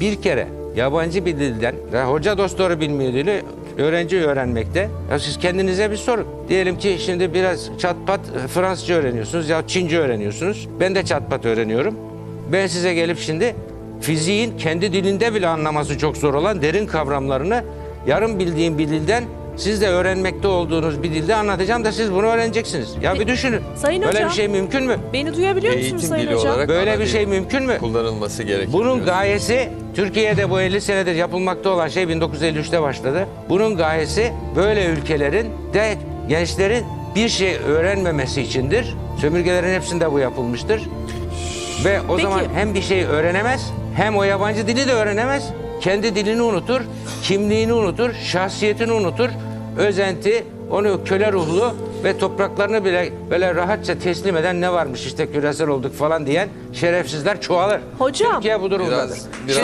bir kere yabancı bir dilden, ya hoca dostları bilmiyor dili, öğrenci öğrenmekte. Ya siz kendinize bir sorun. Diyelim ki şimdi biraz çatpat Fransızca öğreniyorsunuz ya Çince öğreniyorsunuz. Ben de çatpat öğreniyorum. Ben size gelip şimdi fiziğin kendi dilinde bile anlaması çok zor olan derin kavramlarını yarım bildiğim bir dilden siz de öğrenmekte olduğunuz bir dilde anlatacağım da siz bunu öğreneceksiniz. Ya bir düşünün. Sayın Böyle hocam. bir şey mümkün mü? Beni duyabiliyor musunuz Eğitim Sayın dili Hocam? olarak Böyle ana bir dil şey mümkün mü? kullanılması gerekir. Bunun gayesi Türkiye'de bu 50 senedir yapılmakta olan şey 1953'te başladı. Bunun gayesi böyle ülkelerin de gençlerin bir şey öğrenmemesi içindir. Sömürgelerin hepsinde bu yapılmıştır. Ve o Peki. zaman hem bir şey öğrenemez hem o yabancı dili de öğrenemez. Kendi dilini unutur, kimliğini unutur, şahsiyetini unutur. Özenti, onu köle ruhlu ve topraklarını bile böyle rahatça teslim eden ne varmış işte küresel olduk falan diyen şerefsizler çoğalır. Hocam. Türkiye bu durumdadır. Biraz, biraz